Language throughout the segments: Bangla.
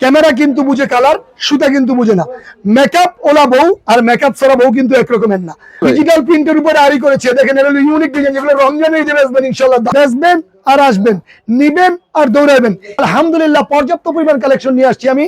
ক্যামেরা কিন্তু বুঝে কালার সুতা কিন্তু বুঝে না। মেকআপ ওলা বউ আর মেকআপ ছাড়া বউ কিন্তু একরকমের না। ডিজিটাল প্রিন্টের উপরে আড়ি করেছে। দেখেন এটা ইউনিক ডিজাইন যেগুলো রমজানে বেচবেন ইনশাল্লাহ বেচবেন আর আসবেন, নিবেন আর দৌড়াবেন আলহামদুলিল্লাহ, পর্যাপ্ত পরিমাণ কালেকশন নিয়ে আসছি আমি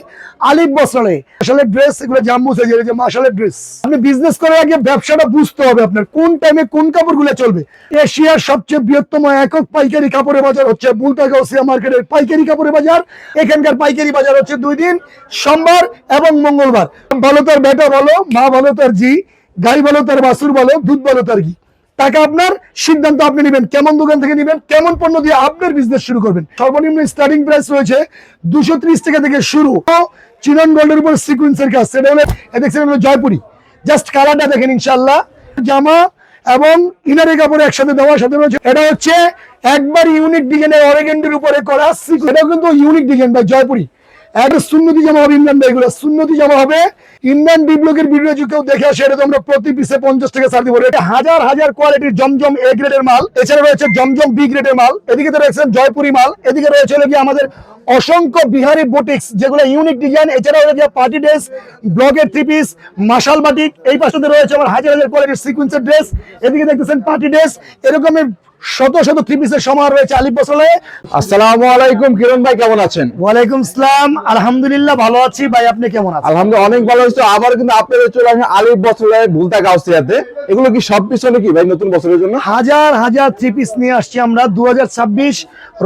আলিফ বস্ত্রালয়ে আসলে ড্রেস এগুলো জাম্বু সাইজের যে মাসালের ড্রেস আপনি বিজনেস করার আগে ব্যবসাটা বুঝতে হবে আপনার, কোন টাইমে কোন কাপড়গুলো চলবে। এশিয়ার সবচেয়ে বৃহত্তম একক পাইকারি কাপড়ের বাজার হচ্ছে বুলতা গাউসিয়া মার্কেটের পাইকারি কাপড়ের বাজার। এখানকার পাইকারি বাজার হচ্ছে দুই দিন, সোমবার এবং মঙ্গলবার। ভালো তার বেটা বলো, মা ভালো তার জি গাই ভালো তার বাসুর বলো, দুধ ভালো তার ঘি। টাকা আপনার সিদ্ধান্ত আপনি নেবেন। কেমন দোকান থেকে নেবেন, কেমন পণ্য দিয়ে আপনার বিজনেস শুরু করবেন। সর্বনিম্ন স্টার্টিং প্রাইস রয়েছে দুশো টাকা থেকে শুরু। চিনন গোল্ডের উপর সিকুয়েন্সের কাজ সেটা হলো দেখছেন হলো জয়পুরি। জাস্ট কালারটা দেখেন ইনশাল্লাহ জামা এবং ইনারে কাপড় একসাথে দেওয়ার সাথে রয়েছে। এটা হচ্ছে একবার ইউনিক ডিজাইনের অরেগেন্ডের উপরে করা sequin। এটা কিন্তু ইউনিক ডিজাইন বা জয়পুরি। একটা সুন্নতি জামা হবে সুন্নতি জামা হবে। ভিডিও যদি কেউ দেখে আসে, এটা তো আমরা প্রতি পিসে পঞ্চাশ ছাড় দিব। এটা হাজার হাজার কোয়ালিটির জমজম এ গ্রেডের মাল। এছাড়া রয়েছে জমজম বি গ্রেডের মাল। এদিকে তো রয়েছে জয়পুরি মাল। এদিকে রয়েছে আমাদের অসংখ্য বিহারি বুটিক্স যেগুলো ইউনিক ডিজাইন এছাড়াও রয়েছে পার্টি ড্রেস ব্লকের থ্রি পিস মাশাল বাটিক এই পাশে রয়েছে আমার হাজার হাজার কোয়ালিটির সিকুয়েন্সের ড্রেস এদিকে দেখতেছেন পার্টি ড্রেস এরকমের শত শত থ্রি পিসের রয়েছে আলিপ বসলে আসসালামু আলাইকুম কিরণ ভাই কেমন আছেন? ওয়ালাইকুম সালাম আলহামদুলিল্লাহ ভালো আছি। ভাই আপনি কেমন আছেন? আলহামদুলিল্লাহ অনেক ভালো হচ্ছে আবার কিন্তু আপনাদের চলে আসেন আলিফ বছরের ভুলতা গাউসিয়াতে। এগুলো কি সব পিছনে কি ভাই নতুন বছরের জন্য? হাজার হাজার থ্রি পিস নিয়ে আসছি আমরা। দু হাজার ছাব্বিশ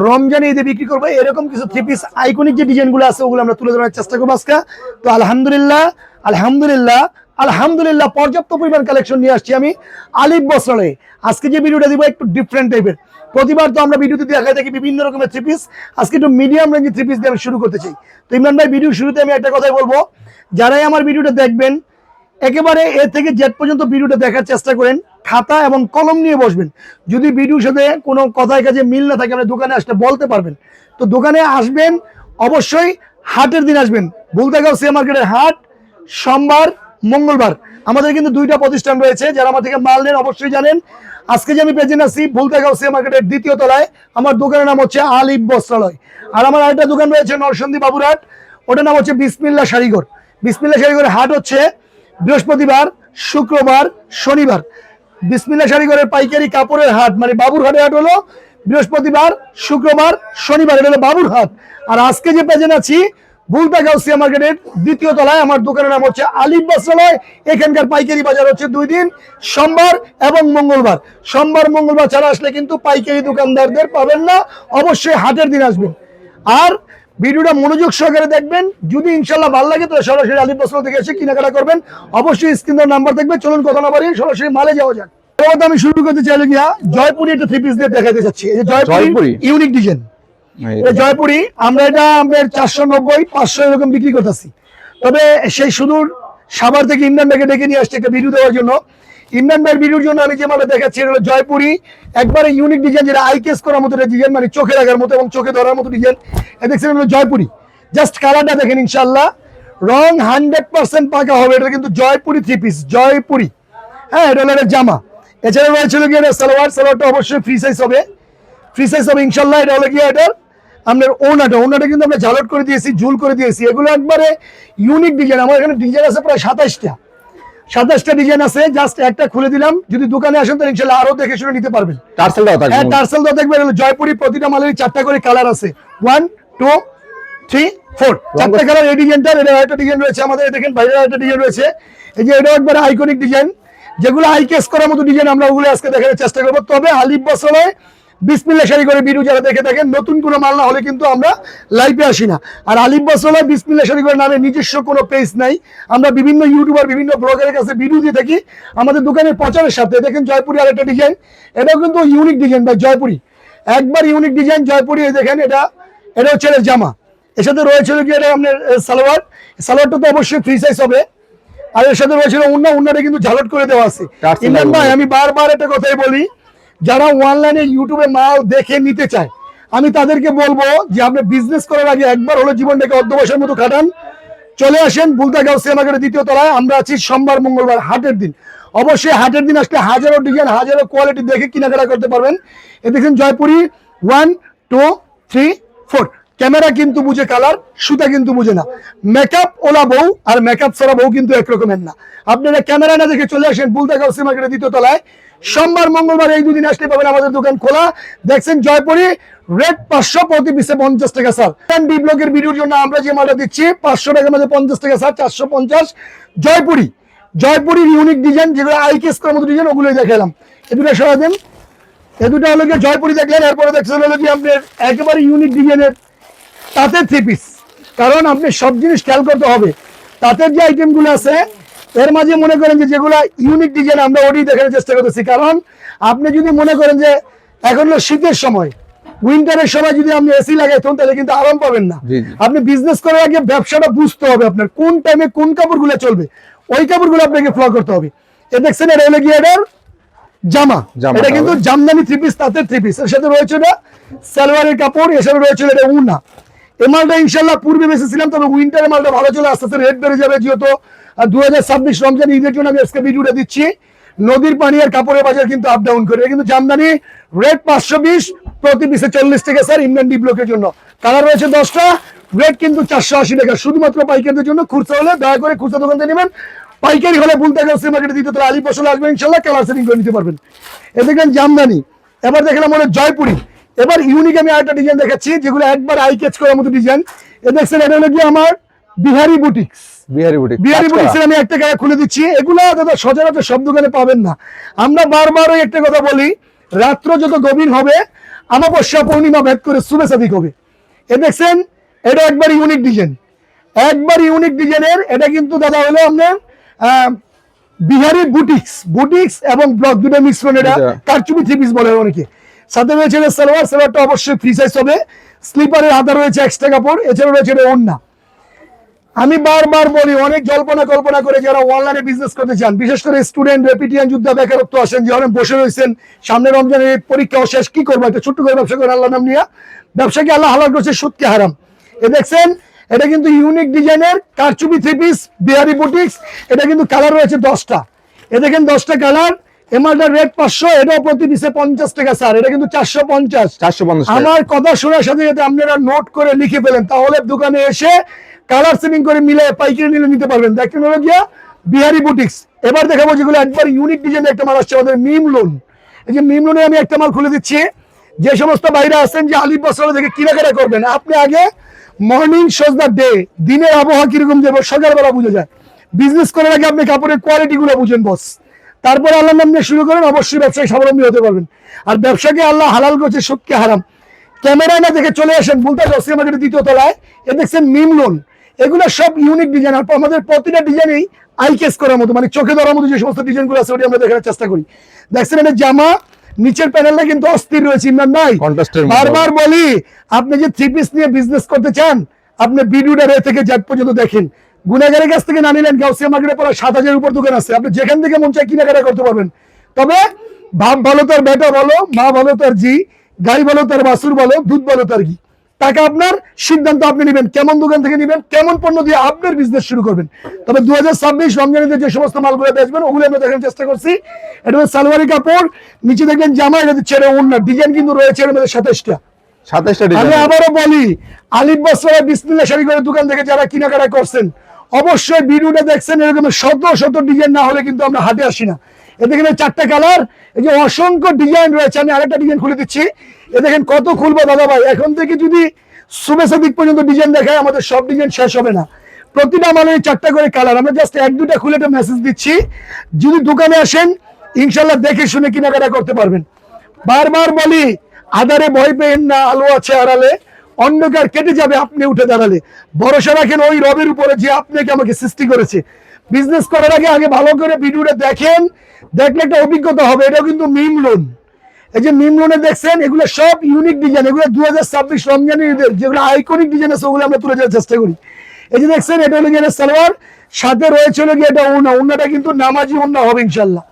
রমজান ঈদে বিক্রি করব। এরকম কিছু থ্রি পিস আইকনিক যে ডিজাইনগুলো আছে ওগুলো আমরা তুলে ধরার চেষ্টা করব আজকে। তো আলহামদুলিল্লাহ আলহামদুলিল্লাহ আলহামদুলিল্লাহ, পর্যাপ্ত পরিমাণ কালেকশন নিয়ে আসছি আমি আলিফ বস্ত্রালয়ে আজকে যে ভিডিওটা দিব একটু ডিফারেন্ট টাইপের প্রতিবার তো আমরা ভিডিওতে দেখাই থাকি বিভিন্ন রকমের থ্রি পিস আজকে একটু মিডিয়াম রেঞ্জের থ্রি পিস দিয়ে আমি শুরু করতে চাই। তো ইমরান ভাই ভিডিও শুরুতে আমি একটা কথাই বলব। যারাই আমার ভিডিওটা দেখবেন, একেবারে এ থেকে জেড পর্যন্ত ভিডিওটা দেখার চেষ্টা করেন। খাতা এবং কলম নিয়ে বসবেন। যদি ভিডিওর সাথে কোনো কথায় কাজে মিল না থাকে, আপনি দোকানে আসলে বলতে পারবেন। তো দোকানে আসবেন, অবশ্যই হাটের দিন আসবেন। ভুলতাগাঁও সে মার্কেটের হাট, সোমবার মঙ্গলবার। আমাদের কিন্তু দুইটা প্রতিষ্ঠান রয়েছে, যারা আমার থেকে মাল নেন, অবশ্যই জানেন। আজকে যে আমি প্রেজেন্ট আছি ভুলতাগাঁও সে মার্কেটের দ্বিতীয় তলায়, আমার দোকানের নাম হচ্ছে আলিফ বস্ত্রালয়। আর আমার আরেকটা দোকান রয়েছে নরসন্দী বাবুরহাট, ওটার নাম হচ্ছে বিসমিল্লা শাড়িঘর। বিসমিল্লা শাড়িঘরের হাট হচ্ছে বৃহস্পতিবার, শুক্রবার, শনিবার। বিসমিল্লা শাড়িঘরের পাইকারি কাপড়ের হাট মানে বাবুর হাটের হাট হলো বৃহস্পতিবার, শুক্রবার, শনিবার। এটা হলো বাবুর হাট আর আজকে যে পেজেন আছি বুলতা গাউসিয়া মার্কেটের দ্বিতীয় তলায়। আমার দোকানের নাম হচ্ছে আলিফ বস্ত্রালয়। এখানকার পাইকারি বাজার হচ্ছে দুই দিন সোমবার এবং মঙ্গলবার। সোমবার মঙ্গলবার ছাড়া আসলে কিন্তু পাইকারি দোকানদারদের পাবেন না অবশ্যই হাটের দিন আসবেন। আর ভিডিওটা মনোযোগ সহকারে দেখবেন। যদি ইনশাল্লাহ ভালো লাগে তাহলে সরাসরি আলিফ বস্ত্র থেকে এসে কেনাকাটা করবেন। অবশ্যই স্ক্রিনের নাম্বার দেখবেন। চলুন কথা না বাড়িয়ে সরাসরি মালে যাওয়া যাক। আমি শুরু করতে চাইলে গিয়া জয়পুরি একটা থ্রি পিস দিয়ে দেখাতে চাচ্ছি। এই যে জয়পুরি জয়পুরি? ইউনিক ডিজাইন জয়পুরি, আমরা এটা আমাদের চারশো নব্বই, পাঁচশো এরকম বিক্রি করতেছি। তবে সেই সুদূর সাভার থেকে ইন্ডিয়ান ব্যাগে ডেকে নিয়ে আসছে একটা ভিডিও দেওয়ার জন্য। ইন্ডিয়ান ব্যাগ ভিডিওর জন্য আমি যে মালে দেখাচ্ছি, এটা হলো জয়পুরি। একবারে ইউনিক ডিজাইন যেটা আইকেস করার মতো ডিজাইন মানে চোখে লাগার মতো এবং চোখে ধরার মতো ডিজাইন এটা দেখছেন হলো জয়পুরি। জাস্ট কালারটা দেখেন ইনশাল্লাহ রং হান্ড্রেড পার্সেন্ট পাকা হবে, এটা কিন্তু জয়পুরি থ্রি পিস জয়পুরি। হ্যাঁ এটা হলো একটা জামা। এছাড়া রয়েছিল এটা সালোয়ার, সালোয়ারটা অবশ্যই ফ্রি সাইজ হবে। ফ্রি সাইজ হবে ইনশাল্লাহ এটা হলো গিয়ে এটার আপনার ওনাটা ওনাটা কিন্তু আমরা ঝালট করে দিয়েছি ঝুল করে দিয়েছি। এগুলো একবারে ইউনিক ডিজাইন আমার এখানে ডিজাইন আছে প্রায় সাতাশটা সাতাশটা ডিজাইন আছে জাস্ট একটা খুলে দিলাম। যদি দোকানে আসেন তাহলে ইনশাল্লাহ আরও দেখে শুনে নিতে পারবেন। হ্যাঁ টার্সেল তো দেখবেন জয়পুরি প্রতিটা মালের চারটা করে কালার আছে। ওয়ান টু থ্রি ফোর চারটা কালার এই ডিজাইনটার এটা একটা ডিজাইন রয়েছে আমাদের। দেখেন বাইরে একটা ডিজাইন রয়েছে। এই যে এটা একবারে আইকনিক ডিজাইন যেগুলো আইকেস করার মতো ডিজাইন আমরা ওগুলো আজকে দেখানোর চেষ্টা করব। তবে আলিফ বসলে বিসমিল্লা শাড়ি করে ভিডিও যারা দেখে থাকেন নতুন কোনো মাল না হলে কিন্তু আমরা লাইভে আসি না। আর আলিফ বসলে বিসমিল্লা শাড়ি করে নামে নিজস্ব কোনো পেজ নাই। আমরা বিভিন্ন ইউটিউবার বিভিন্ন ব্লগারের কাছে ভিডিও দিয়ে থাকি। আমাদের দোকানের প্রচারের সাথে দেখেন জয়পুরি আর একটা ডিজাইন এটাও কিন্তু ইউনিক ডিজাইন ভাই জয়পুরি। একবার ইউনিক ডিজাইন জয়পুরি দেখেন এটা এটা হচ্ছে এর জামা। এর সাথে রয়েছে কি এটা আপনার সালোয়ার। সালোয়ারটা তো অবশ্যই ফ্রি সাইজ হবে। আর এর সাথে রয়েছিল উন্না উন্নাটা কিন্তু ঝালট করে দেওয়া আছে। ইমরান ভাই আমি বারবার একটা কথাই বলি যারা অনলাইনে ইউটিউবে মাল দেখে নিতে চায়, আমি তাদেরকে বলব যে আপনি বিজনেস করার আগে একবার হলো জীবনটাকে অর্ধবয়সের মতো কাটান। চলে আসেন বুলতাগাঁও সিনেমাগের দ্বিতীয় তলায়। আমরা আছি সোমবার, মঙ্গলবার, হাটের দিন। অবশ্যই হাটের দিন আসলে হাজারো ডিজাইন হাজারো কোয়ালিটি দেখে কেনাকাটা করতে পারবেন। এ দেখেন Jaipuri one two three four camera কিন্তু বুঝে কালার সুতা কিন্তু বুঝে না। মেকআপ ওলা বউ, আর মেকআপ ছাড়া বউ কিন্তু একরকমের না। আপনারা ক্যামেরা না দেখে চলে আসেন বুলতা গাউসি মার্কেটের দ্বিতীয় তলায়। সোমবার, মঙ্গলবার এই দুদিন আসলে পাবেন আমাদের দোকান খোলা। দেখছেন জয়পুরি রেড পাঁচশো প্রতি পিসে পঞ্চাশ টাকা, স্যার। বি ব্লগের ভিডিওর জন্য আমরা যে মালটা দিচ্ছি, পাঁচশো টাকার মধ্যে পঞ্চাশ টাকা, স্যার, চারশো পঞ্চাশ। জয়পুরি জয়পুরির ইউনিক ডিজাইন যেগুলো আইকেস করার মতো ডিজাইন ওগুলোই দেখালাম। এ দুটো সরাই দেন। এ দুটো হলো গিয়ে জয়পুরি দেখলেন, এরপরে দেখছেন হলো কি আপনার একেবারে ইউনিক ডিজাইনের তাঁতের থ্রি পিস কারণ আপনি সব জিনিস খেয়াল করতে হবে। তাঁতের যে আইটেমগুলো আছে এর মাঝে মনে করেন যে যেগুলো ইউনিক ডিজাইন আমরা ওটি দেখার চেষ্টা করতেছি। কারণ আপনি যদি মনে করেন যে এখন হলো শীতের সময় উইন্টারের সময় যদি আপনি এসি লাগাইতেন তাহলে কিন্তু আরাম পাবেন না। আপনি বিজনেস করার আগে ব্যবসাটা বুঝতে হবে আপনার কোন টাইমে কোন কাপড়গুলো চলবে। ওই কাপড়গুলো আপনাকে ফ্লো করতে হবে। এ দেখছেন এটা হলো গিয়ে এটার? জামা। এটা কিন্তু। জামদানি থ্রি পিস তাতে থ্রি পিস এর সাথে রয়েছে এটা সালোয়ারের কাপড় এর সাথে রয়েছে এটা উনা। এই মালটা ইনশাল্লাহ পূর্বে বেঁচেছিলাম, তবে উইন্টারের মালটা ভালো চলে আস্তে আস্তে রেট বেড়ে যাবে যেহেতু দু হাজার ছাব্বিশ রমজান ঈদের জন্য আমি আজকে ভিডিওটা দিচ্ছি। নদীর পানি আর কাপড়ের বাজার কিন্তু আপ ডাউন করে। কিন্তু জামদানি রেট পাঁচশো বিশ, প্রতি পিসে চল্লিশ টাকা স্যার ইন্ডিয়ান ডি ব্লকের জন্য। কালার রয়েছে দশটা রেট কিন্তু চারশো আশি টাকা। শুধুমাত্র পাইকারদের জন্য খুচরা হলে দয়া করে খুচরা দোকান থেকে নেবেন। পাইকারি হলে বলতে গেলে মার্কেটে দিতে তাহলে আলী আসবে ইনশাল্লাহ কালার সেটিং করে নিতে পারবেন। এ দেখলেন জামদানি। এবার দেখলাম মনে জয়পুরি। এবার ইউনিক আমি আরেকটা ডিজাইন দেখাচ্ছি যেগুলো একবার আই ক্যাচ করার মতো ডিজাইন এ দেখছেন এটা হলো গিয়ে আমার বিহারি বুটিক্স বিহারি বুটিক বিহারি বুটিক্সের আমি একটা গায়ে খুলে দিচ্ছি। এগুলো দাদা সচরাচর সব দোকানে পাবেন না। আমরা বারবার ওই একটা কথা বলি রাত্র যত গভীর হবে আমাবস্যা পূর্ণিমা ভেদ করে হবে। এ দেখছেন এটা একবার ইউনিক ডিজাইন একবার ইউনিক ডিজাইনের এটা কিন্তু দাদা হলো আপনার আহ, বিহারি বুটিক্স বুটিক্স এবং ব্লক দুটো মিশ্রণ এটা এটা। কারচুপি থ্রি পিস বলে অনেকে সাথে রয়েছে সালোয়ার, সালোয়ারটা অবশ্যই ফ্রি সাইজ হবে। স্লিপারের আধা রয়েছে এক্সট্রা কাপড় এছাড়া রয়েছে ওড়না। আমি বারবার বলি, অনেক জল্পনা কল্পনা করে যারা অনলাইনে বিজনেস করতে চান, বিশেষ করে স্টুডেন্ট রেপিটিয়ান যুদ্ধ, বেকারত্ব আসেন, যে অনেক বসে রয়েছেন, সামনে রমজানের পরীক্ষা শেষ কি করব? একটা ছোট্ট করে ব্যবসা করে আল্লাহ নাম নিয়ে। ব্যবসাকে আল্লাহ হালাল করছে, সুদকে হারাম। এ দেখছেন, এটা কিন্তু ইউনিক ডিজাইনের কারচুপি থ্রি পিস বিহারি বুটিক্স এটা কিন্তু কালার রয়েছে দশটা। এ দেখেন দশটা কালার রেট পাঁচশো এটাও প্রতি পিসে পঞ্চাশ টাকা স্যার এটা কিন্তু চারশো পঞ্চাশ। চারশো পঞ্চাশ আমার কথা শোনার সাথে সাথে আপনারা নোট করে লিখে তাহলে দোকানে এসে কালার সেটিং করে মিলে পাইকারি নিলে নিতে পারবেন। দেখেন হলো গিয়া বিহারি বুটিক্স এবার দেখাবো যেগুলো একবার ইউনিক ডিজাইনের একটা মাল আসছে আমাদের মিম লোন এই যে মিম লোনে আমি একটা মাল খুলে দিচ্ছি। যে সমস্ত বাইরে আছেন যে আলিপ বছর থেকে কেনাকাটা করবেন আপনি আগে মর্নিং শোজ দ্য ডে দিনের আবহাওয়া কীরকম যাবে সকালবেলা বুঝে যায়। বিজনেস করার আগে আপনি কাপড়ের কোয়ালিটি গুলো বুঝেন বস তারপরে আল্লাহ নাম নিয়ে শুরু করেন অবশ্যই ব্যবসায় স্বাবলম্বী হতে পারবেন। আর ব্যবসাকে আল্লাহ হালাল করছে সুদকে হারাম। ক্যামেরা না দেখে চলে আসেন বলতে জসি মার্কেটের দ্বিতীয় তলায়। এ দেখছেন মিম লোন। এগুলো সব ইউনিক ডিজাইন আর আমাদের প্রতিটা ডিজাইনেই আই কেস করার মতো মানে চোখে ধরার মতো যে সমস্ত ডিজাইনগুলো আছে ওটি আমরা দেখার চেষ্টা করি। দেখছেন এটা জামা নিচের প্যানেলটা কিন্তু অস্থির রয়েছে ইমরান মধ্যে। বারবার বলি আপনি যে থ্রি পিস নিয়ে বিজনেস করতে চান আপনি ভিডিওটা রে থেকে জ্যাট পর্যন্ত দেখেন। গুনাগারের কাছ থেকে না নিলেন গাউসিয়া মার্কেটে পরে সাত হাজারের উপর দোকান আছে। আপনি যেখান থেকে মন চায় কেনাকাটা করতে পারবেন। তবে বাপ ভালো তার বেটা বলো মা ভালো তার জি গাই ভালো তার বাসুর বলো দুধ ভালো তার ঘি। টাকা আপনার সিদ্ধান্ত আপনি নেবেন কেমন দোকান থেকে নেবেন কেমন পণ্য দিয়ে আপনার বিজনেস শুরু করবেন। তবে দু হাজার ছাব্বিশ রমজানিতে যে সমস্ত মালগুলো বেচবেন ওগুলো আমরা দেখার চেষ্টা করছি। এটা হচ্ছে সালোয়ারি কাপড় নিচে দেখবেন জামা এটা ছেড়ে অন্য ডিজাইন কিন্তু রয়েছে এর মধ্যে সাতাশটা। সাতাশটা আমি আবারও বলি আলিফ বস্ত্র বিসমিল্লা শাড়ি করে দোকান থেকে যারা কেনাকাটা করছেন অবশ্যই ভিডিওটা দেখছেন, এরকম শত শত ডিজাইন না হলে কিন্তু আমরা হাতে আসি না। এ দেখেন চারটা কালার এই যে অসংখ্য ডিজাইন রয়েছে, আমি আরেকটা ডিজাইন খুলে দিচ্ছি। এ দেখেন কত খুলবো দাদা ভাই, এখন থেকে যদি শুভেচ্ছা দিক পর্যন্ত ডিজাইন দেখায়, আমাদের সব ডিজাইন শেষ হবে না। প্রতিটা মালের চারটা করে কালার আমরা জাস্ট এক দুটা খুলে একটা মেসেজ দিচ্ছি। যদি দোকানে আসেন ইনশাল্লাহ দেখে শুনে কেনাকাটা করতে পারবেন। বারবার বলি, আধারে ভয় পেয়েন না, আলো আছে আড়ালে। অন্ধকার কেটে যাবে আপনি উঠে দাঁড়ালে। ভরসা রাখেন ওই রবের উপরে যে আপনাকে আমাকে সৃষ্টি করেছে। বিজনেস করার আগে আগে ভালো করে ভিডিওটা দেখেন। দেখলে একটা অভিজ্ঞতা হবে, এটাও কিন্তু মিম লোন এই যে মিম লোনে দেখছেন, এগুলো সব ইউনিক ডিজাইন এগুলো দু হাজার ছাব্বিশ রমজানের ঈদের, যেগুলো আইকনিক ডিজাইন আছে, ওগুলো আমরা তুলে দেওয়ার চেষ্টা করি। এই যে দেখছেন, এটা হলো সালোয়ার, সাথে রয়েছে এটা ওনা ওনাটা কিন্তু নামাজি ওনা হবে ইনশাল্লাহ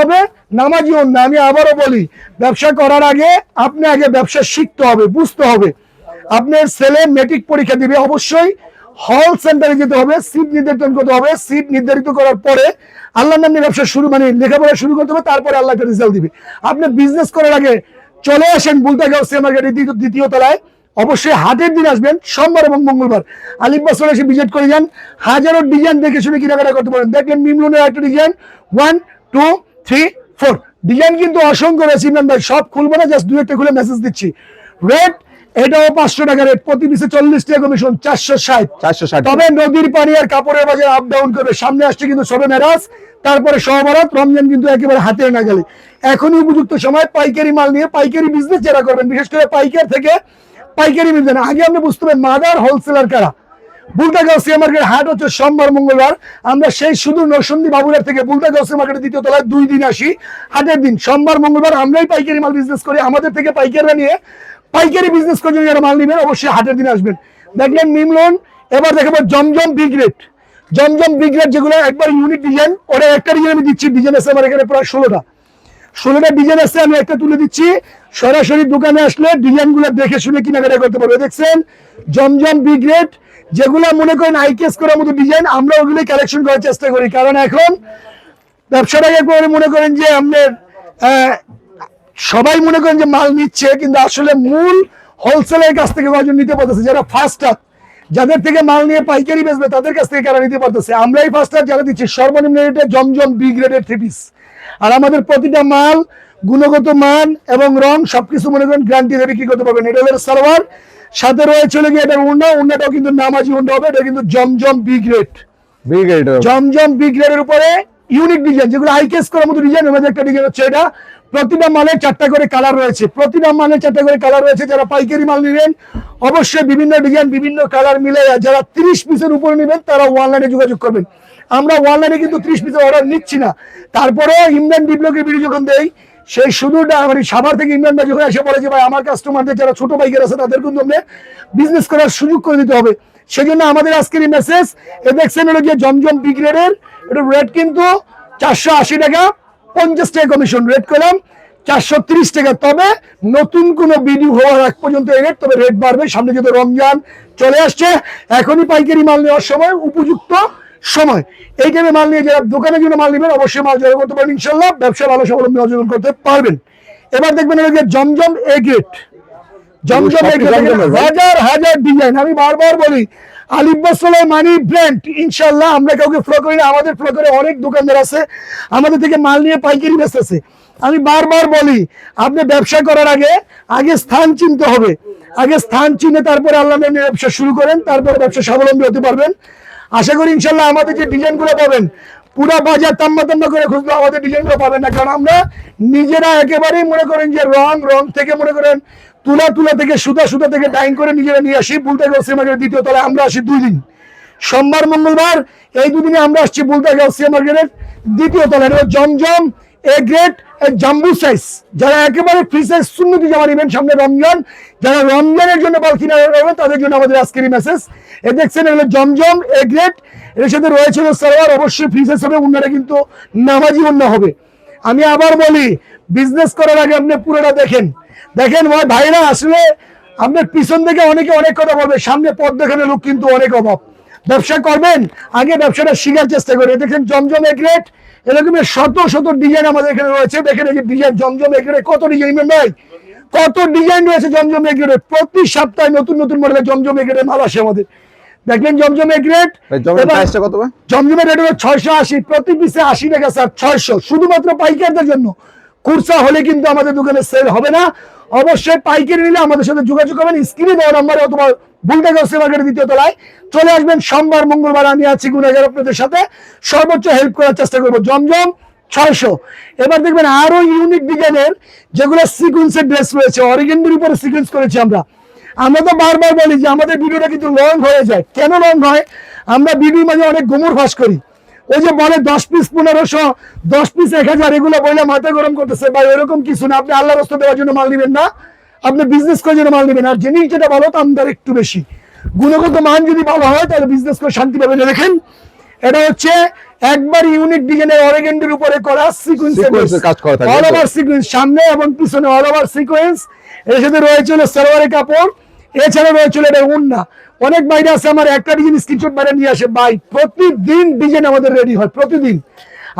হবে নামাজি অন্য, আমি আবারও বলি, ব্যবসা করার আগে আপনি আগে ব্যবসা শিখতে হবে, বুঝতে হবে। আপনার ছেলে মেট্রিক পরীক্ষা দিবে অবশ্যই হল সেন্টারে যেতে হবে সিট নির্ধারণ করতে হবে সিট নির্ধারিত করার পরে আল্লাহ নামে ব্যবসা শুরু মানে লেখাপড়া শুরু করতে হবে, তারপরে আল্লাহ রেজাল্ট দিবে। আপনি বিজনেস করার আগে চলে আসেন, বুলতা গাউসিয়া মার্কেটের দ্বিতীয় তলায়। অবশ্যই হাটের দিন আসবেন সোমবার এবং মঙ্গলবার। আলিফ বাসর এসে ভিজিট করে যান হাজারো ডিজাইন দেখে শুনে কেনাকাটা করতে পারেন। দেখলেন মিমলুনের একটা design one two three four design কিন্তু অসংখ্য রয়েছে ইমরান ভাই সব খুলবো না জাস্ট দু একটা খুলে মেসেজ দিচ্ছি। রেট এটাও পাঁচশো টাকা রেট প্রতি পিসে চল্লিশ টাকা কমিশন চারশো ষাট। চারশো ষাট। তবে নদীর পানি আর কাপড়ের বাজার আপ ডাউন করবে। সামনে আসছে কিন্তু সবে মেরাজ তারপরে সহভারত রমজান কিন্তু একেবারে হাতে না গেলে এখনই উপযুক্ত সময় পাইকারি মাল নিয়ে পাইকারি বিজনেস যারা করবেন বিশেষ করে পাইকার থেকে পাইকারি বিজনেস আগে আপনি বুঝতে পারবেন, মাদার হোলসেলার কারা? বুলতাগাঁও সিয়া মার্কেট হাট হচ্ছে সোমবার, মঙ্গলবার। আমরা সেই শুধু নরসন্দী বাবুরার থেকে বুলতাগাঁও সিয়া মার্কেটের দ্বিতীয় তলায় দুই দিন আসি, হাটের দিন। সোমবার, মঙ্গলবার আমরাই পাইকারি মাল বিজনেস করি। আমাদের থেকে পাইকাররা নিয়ে পাইকারি বিজনেস করে যদি মাল নেবেন, অবশ্যই হাটের দিন আসবেন। দেখলেন মিম এবার দেখাবো জমজম বিগ রেট জমজম বিগ রেট যেগুলো একবার ইউনিক ডিজাইন ওরা একটা ডিজাইন আমি দিচ্ছি। ডিজাইন আছে আমার এখানে প্রায় ষোলোটা। ষোলোটা ডিজাইন আছে আমি একটা তুলে দিচ্ছি। সরাসরি দোকানে আসলে ডিজাইনগুলো দেখে শুনে কেনাকাটা করতে পারবে। দেখছেন? জমজম বিগ রেট যেগুলো মনে করেন আইকেস করার মতো ডিজাইন আমরা ওগুলোই কালেকশন করার চেষ্টা করি। কারণ এখন ব্যবসাটাকে মনে করেন যে আহ, সবাই মনে করেন যে মাল নিচ্ছে কিন্তু আসলে মূল হোলসেলের কাছ থেকে কয়েকজন নিতে পারতেছে। যারা ফার্স্ট হাত যাদের থেকে মাল নিয়ে পাইকারি বেচবে তাদের কাছ থেকে কারা নিতে পারতেছে? আমরাই ফার্স্ট হাত যারা দিচ্ছি সর্বনিম্ন রেটে জমজম বি গ্রেডের থ্রি পিস আর আমাদের প্রতিটা মাল গুণগত মান এবং রং সবকিছু মনে করেন গ্যারান্টি দিয়ে বিক্রি করতে পারবেন। এটা হলো সার্ভার সাথে রয়েছে চলে গিয়ে এটা উন্না উন্নাটাও কিন্তু নামাজি উন্না হবে এটা কিন্তু জমজম বি গ্রেড বিগ রেট জমজম বিগ গ্রেডের উপরে ইউনিক ডিজাইন যেগুলো আইকেস করার মতো ডিজাইন আমাদের একটা ডিজাইন হচ্ছে এটা। প্রতিটা মালের চারটা করে কালার রয়েছে। প্রতিটা মালের চারটা করে কালার রয়েছে যারা পাইকারি মাল নেবেন অবশ্যই বিভিন্ন ডিজাইন বিভিন্ন কালার মিলে যারা তিরিশ পিসের উপরে নেবেন তারা অনলাইনে যোগাযোগ করবেন। আমরা অনলাইনে কিন্তু ত্রিশ পিসের অর্ডার নিচ্ছি না। তারপরে ইমরান ডিপ্লকের ভিডিও যখন দেই সেই শুধু মানে সাভার থেকে ইমরান যখন এসে বলে যে, ভাই, আমার কাস্টমারদের যারা ছোট বাইকের আছে, তাদের কিন্তু আপনি বিজনেস করার সুযোগ করে দিতে হবে। সেই জন্য আমাদের আজকের এই মেসেজ এ দেখছেন হলো যে জমজম বিগ রেটের এটা রেট কিন্তু চারশো আশি টাকা, পঞ্চাশ টাকা কমিশন রেট করলাম, চারশো তিরিশ টাকা। তবে নতুন কোনো ভিডিও হওয়ার আগ পর্যন্ত এই রেট তবে রেট বাড়বে। সামনে যেহেতু রমজান চলে আসছে, এখনই পাইকারি মাল নেওয়ার সময় উপযুক্ত সময়। এই টাইমে মাল নিয়ে যারা দোকানের জন্য মাল নেবেন অবশ্যই মাল জোগাড় করতে পারবেন ইনশাল্লাহ। ব্যবসা ভালো স্বাবলম্বী অর্জন করতে পারবেন। এবার দেখবেন যে জমজম এ গেট। জমজম এ গেট হাজার হাজার ডিজাইন আমি বারবার বলি আলিফ মানি ব্র্যান্ড ইনশাল্লাহ আমরা কাউকে ফ্লো করি না। আমাদের ফ্লো করে অনেক দোকানদার আছে আমাদের থেকে মাল নিয়ে পাইকারি বেচতেছে আমি বারবার বলি আপনি ব্যবসা করার আগে আগে স্থান চিনতে হবে। আগে স্থান চিনে তারপরে আল্লাহ ব্যবসা শুরু করেন তারপরে ব্যবসা স্বাবলম্বী হতে পারবেন। আশা করি ইনশাল্লাহ আমাদের যে ডিজাইনগুলো পাবেন, পুরো বাজার তাম্মা করে খুঁজলে আমাদের ডিজাইনগুলো পাবেন না। কারণ আমরা নিজেরা একেবারেই মনে করেন যে রং রং থেকে মনে করেন তুলা তুলা থেকে সুতা সুতা থেকে ডাইন করে নিজেরা নিয়ে আসি বলতে গেল মার্কেটের দ্বিতীয় তলায় আমরা আসি দুই দিন। সোমবার, মঙ্গলবার, এই দুদিনে আমরা আসছি বলতে গেল মার্কেটের দ্বিতীয় তলায়। জমজম এ গ্রেড জাম্বু সাইজ যারা একেবারে ফ্রি সাইজ সুন্নতি জামা নেবেন সামনে রমজান, যারা রমজানের জন্য বাল কিনা করবেন তাদের জন্য আমাদের আজকের মেসেজ এ দেখছেন, এগুলো জমজম এ গ্রেড এর সাথে রয়েছে সালোয়ার অবশ্যই ফ্রি সাইজ হবে অন্যরা কিন্তু নামাজি অন্য হবে। আমি আবার বলি বিজনেস করার আগে আপনি পুরোটা দেখেন। দেখেন ভাই, ভাইরা, আসলে আপনার পিছন থেকে অনেকে অনেক কথা বলবে, সামনে পথ দেখানোর লোক কিন্তু অনেক অভাব। ব্যবসা করবেন, আগে ব্যবসাটা শিখার চেষ্টা করে দেখেন জমজম এগ্রেট এরকমের শত শত ডিজাইন আমাদের এখানে রয়েছে। দেখেন এই যে ডিজাইন জমজম এখানে কত ডিজাইন ভাই কত ডিজাইন রয়েছে জমজম এগ্রেড প্রতি সপ্তাহে নতুন নতুন মডেলের জমজম এগ্রেটের মাল আসে আমাদের। দেখলেন জমজম এগ্রেড জমজমের রেট হলো ছয়শো আশি প্রতি পিসে আশি টাকা স্যার ছয়শো। শুধুমাত্র পাইকারদের জন্য। খুরসা হলে কিন্তু আমাদের দোকানে সেল হবে না। অবশ্যই পাইকারি নিলে আমাদের সাথে যোগাযোগ করবেন। স্ক্রিনে দেওয়া নাম্বারে অথবা বুলটা গাছ মার্কেটের দ্বিতীয় তলায় চলে আসবেন। সোমবার, মঙ্গলবার আমি আছি গুণাগার আপনাদের সাথে। সর্বোচ্চ হেল্প করার চেষ্টা করব। জমজম ছয়শো। এবার দেখবেন আরও ইউনিক ডিজাইনের যেগুলো সিকুয়েন্সের ড্রেস রয়েছে, অরিগেন্ডের উপরে সিকুয়েন্স করেছি আমরা। আমরা তো বারবার বলি যে আমাদের ভিডিওটা কিন্তু লং হয়ে যায়। কেন লং হয়? আমরা ভিডিওর মাঝে অনেক গোমর ফাঁস করি। ওই যে বলে দশ পিস পনেরোশো দশ পিস এক হাজার এগুলো বলে মাথা গরম করতেছে। বা এরকম কিছু না। আপনি আল্লাহ রস্ত দেওয়ার জন্য মাল নেবেন না। আপনি বিজনেস করার জন্য মাল নেবেন। আর জিনিস যেটা ভালো দাম দর একটু বেশি। গুণগত মান যদি ভালো হয় তাহলে বিজনেস করে শান্তি পাবেন। দেখেন এটা হচ্ছে একবার ইউনিক ডিজাইনের অরেগেন্ডের উপরে করা সিকুয়েন্স কাজ করা থাকে, অল ওভার সিকুয়েন্স সামনে এবং পিছনে অল ওভার সিকুয়েন্স এর সাথে রয়েছে হলো সালোয়ারের কাপড়। এছাড়া রয়েছে এটা উন্না অনেক বাইরে আছে, আমার একটা ডিজাইন স্ক্রিনশট বাইরে নিয়ে আসে। ভাই, প্রতিদিন ডিজাইন আমাদের রেডি হয়, প্রতিদিন।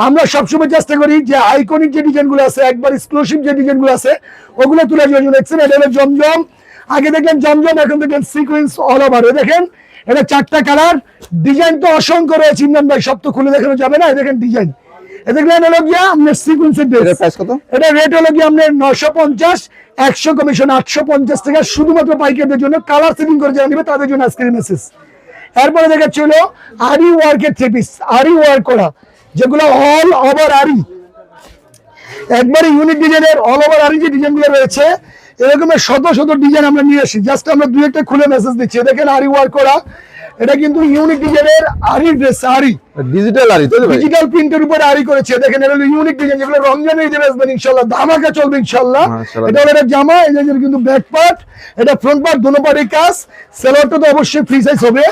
আমরা সবসময় চেষ্টা করি যে আইকনিক যে ডিজাইনগুলো আছে, একবার এক্সক্লুসিভ যে ডিজাইনগুলো আছে, ওগুলো তুলে দেখছেন, এটা হলো জমজম। আগে দেখলেন জমজম, এখন দেখলেন সিকোয়েন্স অল ওভার দেখেন, এটা চারটা কালার ডিজাইন তো অসংখ্য রয়েছে, ইমরান ভাই সব তো খুলে দেখানো যাবে না দেখেন ডিজাইন এ দেখলেন হলো গিয়া আপনার সিকোয়েন্সের ড্রেস প্রাইস কত? এটা রেট হলো কি আপনার নশো পঞ্চাশ একশো কমিশন আটশো পঞ্চাশ টাকা শুধুমাত্র পাইকারদের জন্য কালার সেটিং করে যারা নিবে তাদের জন্য আজকের মেসেজ এরপরে দেখাচ্ছি হলো আরি ওয়ার্কের থ্রি পিস আরি ওয়ার্ক করা যেগুলো অল ওভার আরি। একবারে ইউনিক ডিজাইনের অল ওভার আরি যে ডিজাইনগুলো রয়েছে এরকমের শত শত ডিজাইন আমরা নিয়ে আসি। জাস্ট আমরা দুই একটা খুলে মেসেজ দিচ্ছি। দেখেন আরি ওয়ার্ক করা এটা কিন্তু ইউনিক ডিজাইনের আরি ড্রেস আরি। ডিজিটাল আরি তাই ভাই? ডিজিটাল প্রিন্টের উপরে আরি করেছে। দেখেন এটা ইউনিক ডিজাইন যেগুলো রমজানে ঈদে বেচবেন ইনশাল্লাহ ধামাকা চলবে এটা হলো জামা কিন্তু ব্যাক পার্ট এটা ফ্রন্ট পার্ট পার্টের কাজ। সেলোয়ারটা তো অবশ্যই ফ্রি সাইজ হবে।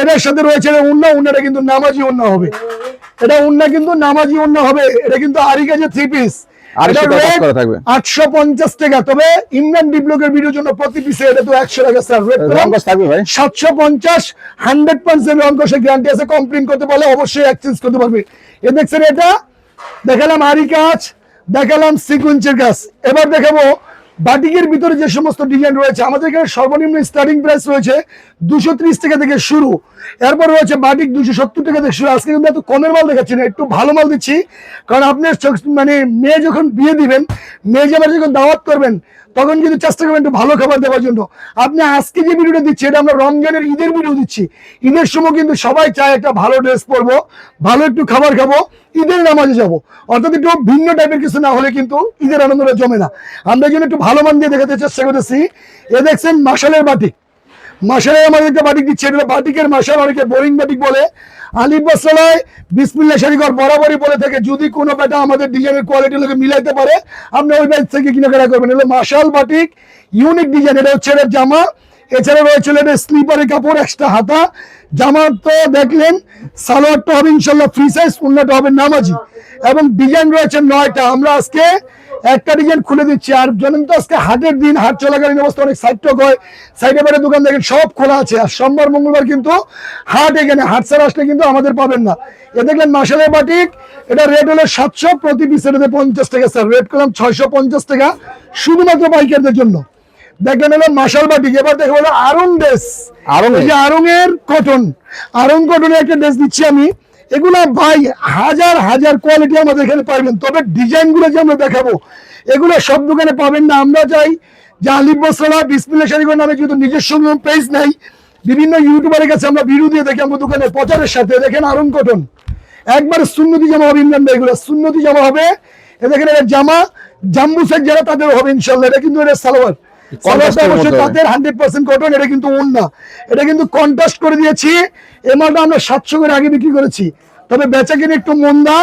এটার সাথে রয়েছে উন্না উন্নাটা কিন্তু নামাজি উন্না হবে। এটা উন্না কিন্তু নামাজি উন্না হবে। এটা কিন্তু আরি কাজে থ্রি পিস আটশো পঞ্চাশ টাকা। তবে ইমরান ডিপ্লকের ভিডিওর জন্য প্রতি পিসে এটা তো একশো টাকা স্যার রং কস থাকবে ভাই। সাতশো পঞ্চাশ হান্ড্রেড পার্সেন্ট গ্যারান্টি আছে। কমপ্লেন করতে পারলে অবশ্যই এক্সচেঞ্জ করতে পারবে। এ দেখছেন এটা? দেখালাম আরি কাজ দেখালাম সিকুয়েন্সের কাজ। এবার দেখাবো বাটিকের ভিতরে যে সমস্ত ডিজাইন রয়েছে, আমাদের এখানে সর্বনিম্ন স্টার্টিং প্রাইস রয়েছে দুশো ত্রিশ টাকা থেকে শুরু। এরপর রয়েছে বাটিক দুশো সত্তর টাকা থেকে শুরু। আজকে কিন্তু এত কমের মাল দেখাচ্ছি না, একটু ভালো মাল দিচ্ছি। কারণ আপনার মানে মেয়ে যখন বিয়ে দিবেন, মেয়ে যাবার যখন দাওয়াত করবেন তখন কিন্তু চেষ্টা করবেন একটু ভালো খাবার দেওয়ার জন্য। আপনি আজকে যে ভিডিওটা দিচ্ছি, এটা আমরা রমজানের ঈদের ভিডিও দিচ্ছি। ঈদের সময় কিন্তু সবাই চায় একটা ভালো ড্রেস পরবো, ভালো একটু খাবার খাব, ঈদের নামাজে যাব। অর্থাৎ একটু ভিন্ন টাইপের কিছু না হলে কিন্তু ঈদের আনন্দটা জমে না। আমরা যেন একটু ভালো মান দিয়ে দেখাতে চেষ্টা করতেছি। এ দেখছেন মাসালের বাটিক মাসালের আমাদেরকে একটা বাটিক দিচ্ছে বাটিকের মাসাল অনেকে বোরিং বাটিক বলে। আলিফ বাসলায় বিসমিল্লা শাড়িঘর বরাবরই বলে থাকে, যদি কোনো ব্যাটা আমাদের ডিজাইনের কোয়ালিটি লোকে মিলাইতে পারে, আপনি ওই ব্যাচ থেকে কিনে কেনা করবেন। এগুলো মাসাল বাটিক, ইউনিক ডিজাইন, এটা হচ্ছে জামা। এছাড়া রয়েছে এটা স্লিপারের কাপড় এক্সট্রা হাতা। জামা তো দেখলেন সালোয়ারটা হবে ইনশাল্লাহ ফ্রি সাইজ উন্নাটা হবে নামাজি। এবং ডিজাইন রয়েছে নয়টা। আমরা আজকে একটা ডিজাইন খুলে দিচ্ছি। আর জানেন তো, আজকে হাটের দিন, হাট চলাকালীন অবস্থা অনেক সাইড টক হয়। সাইডে বাইরে দোকান দেখেন, সব খোলা আছে। আর সোমবার, মঙ্গলবার কিন্তু হাট এখানে। হাট ছাড়া আসলে কিন্তু আমাদের পাবেন না। এ দেখলেন মাসালের বাটিক। এটা রেট হলো সাতশো প্রতি পিসের পঞ্চাশ টাকা স্যার রেট করলাম ছয়শো পঞ্চাশ টাকা, শুধুমাত্র পাইকারদের জন্য। দেখলেন হলো মাসাল বাটিক এবার দেখে হলো আরং ড্রেস আরং আরং এর কটন আরং কটনের একটা ড্রেস দিচ্ছি আমি। এগুলা ভাই হাজার হাজার কোয়ালিটি আমাদের এখানে পাবেন। তবে ডিজাইনগুলো যে আমরা দেখাবো এগুলো সব দোকানে পাবেন না। আমরা চাই যে আলিফ বসরা বিসমিল্লা শাড়িঘর নামে যেহেতু নিজস্ব পেজ নাই বিভিন্ন ইউটিউবারের কাছে আমরা ভিডিও দিয়ে দেখি আমরা দোকানে প্রচারের সাথে। দেখেন আরং কটন। একবার সুন্নতি জামা হবে ইমরান ভাই এগুলো। সুন্নতি জামা হবে এ দেখেন এটা জামা জাম্বু সেট যারা তাদের হবে ইনশাল্লাহ এটা কিন্তু এটা সালোয়ার। সালোয়ারটা Contrast এর অবশ্যই মধ্যে হবে। তাদের হান্ড্রেড পার্সেন্ট কটন এটা কিন্তু ওন এটা কিন্তু কন্ট্রাস্ট করে দিয়েছি। এ আমরা সাতশো করে আগে বিক্রি করেছি। তবে বেচা কিনে একটু মন্দা।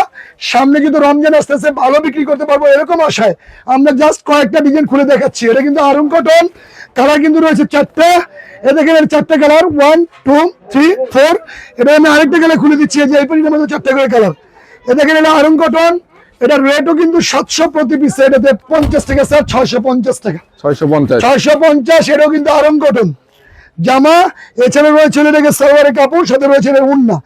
সামনে কিন্তু রমজান আসতেছে ভালো বিক্রি করতে পারব এরকম আশায়। আমরা জাস্ট কয়েকটা ডিজাইন খুলে দেখাচ্ছি। এটা কিন্তু আরুন কটন কালার কিন্তু রয়েছে চারটে। এ দেখেন এর চারটে colour one two three four এটা আমি আরেকটা কালার খুলে দিচ্ছি। যে এই চারটে করে কালার এ দেখেন এটা আরুন কটন এটার রেটও কিন্তু সাতশো প্রতি পিসে এটাতে পঞ্চাশ টাকা স্যার ছয়শো পঞ্চাশ টাকা। ছয়শো পঞ্চাশ। ছয়শো পঞ্চাশ এটাও কিন্তু আরং কটন জামা এছাড়া রয়েছে এটাকে সালোয়ারের কাপড় সাথে রয়েছে এটা উন্না।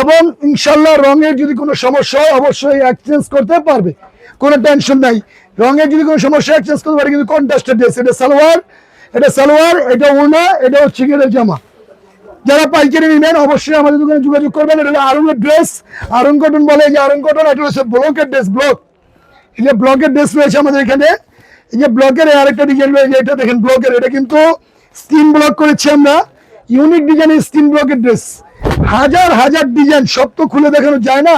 এবং ইনশাল্লাহ রঙের যদি কোনো সমস্যা হয় অবশ্যই এক্সচেঞ্জ করতে পারবে। কোনো টেনশন নাই। রঙের যদি কোনো সমস্যা এক্সচেঞ্জ করতে পারে কিন্তু কন্ট্রাস্টেড ড্রেস এটা সালোয়ার এটা সালোয়ার এটা উন্না এটা হচ্ছে জামা। যারা পাইকারি নেবেন অবশ্যই আমাদের দোকানে যোগাযোগ করবেন। এটা আরঙের ড্রেস আরং কটন বলে যে আরং কটন এটা হচ্ছে ব্লকের ড্রেস ব্লক এই যে ব্লকের ড্রেস রয়েছে আমাদের এখানে। এই যে ব্লকের আরেকটা ডিজাইন রয়েছে এটা দেখেন ব্লকের। এটা কিন্তু স্ক্রিন ব্লক করেছি আমরা। ইউনিক ডিজাইনের স্ক্রিন ব্লকের ড্রেস হাজার হাজার ডিজাইন সব তো খুলে দেখানো যায় না।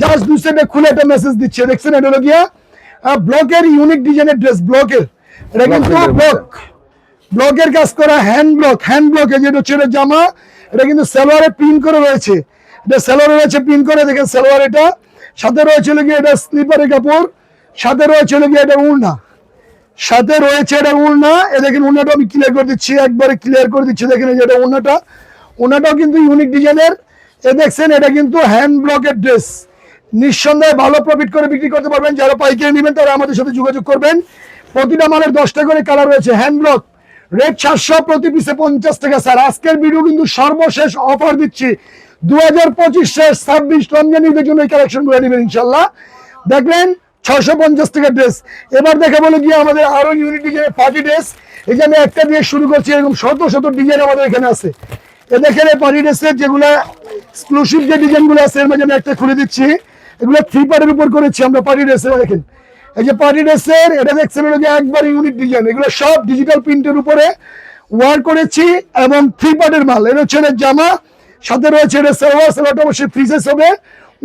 জাস্ট দু সেটে খুলে একটা মেসেজ দিচ্ছে। দেখছেন এটা হলো গিয়া ব্লকের ইউনিক ডিজাইনের ড্রেস ব্লকের এটা কিন্তু ব্লক ব্লকের কাজ করা হ্যান্ড ব্লক হ্যান্ড ব্লকে যেটা হচ্ছে এটা জামা, এটা কিন্তু সালোয়ারে প্রিন্ট করে রয়েছে। এটা সালোয়ারে রয়েছে প্রিন্ট করে, দেখেন সালোয়ার এটা। সাথে রয়েছে গিয়ে এটা স্লিপারের কাপড়, সাথে রয়েছে গিয়ে এটা উড়না সাথে রয়েছে এটা উড়না এ দেখেন উড়নাটা আমি ক্লিয়ার করে দিচ্ছি, একবারে ক্লিয়ার করে দিচ্ছি, দেখেন যে এটা উড়নাটা উড়নাটাও কিন্তু ইউনিক ডিজাইনের এ দেখছেন এটা কিন্তু হ্যান্ড ব্লকের ড্রেস নিঃসন্দেহে ভালো প্রফিট করে বিক্রি করতে পারবেন, যারা পাইকারি নেবেন তারা আমাদের সাথে যোগাযোগ করবেন। প্রতিটা মালের দশটা করে কালার রয়েছে হ্যান্ড ব্লক রেট সাতশো প্রতি পিসে পঞ্চাশ টাকা। স্যার, আজকের ভিডিও কিন্তু সর্বশেষ অফার দিচ্ছি। দু হাজার পঁচিশ শেষ ছাব্বিশ রমজান জন্য এই কালেকশন করে নেবেন ইনশাল্লাহ দেখলেন ছশো পঞ্চাশ টাকা ড্রেস এবার দেখা বলে গিয়ে আমাদের আরও ইউনিক ডিজাইনের পার্টি ড্রেস আমি একটা দিয়ে শুরু করছি, এরকম শত শত ডিজাইন আমাদের এখানে আছে। এ দেখেন এই পার্টি ড্রেসের যেগুলা এক্সক্লুসিভ যে ডিজাইনগুলো আছে, এর মাঝে আমি একটা খুলে দিচ্ছি। এগুলো থ্রি পার্টের উপর করেছি আমরা পার্টি ড্রেসের দেখেন। এই যে পার্টি ড্রেসের এটা দেখছেন হলো একবার ইউনিক ডিজাইন এগুলো সব ডিজিটাল প্রিন্টের উপরে ওয়ার করেছি এবং থ্রি পার্টের মাল। এটা হচ্ছে জামা সাথে রয়েছে এটা সালোয়ার সালোয়ারটা অবশ্যই ফ্রি সাইজ হবে।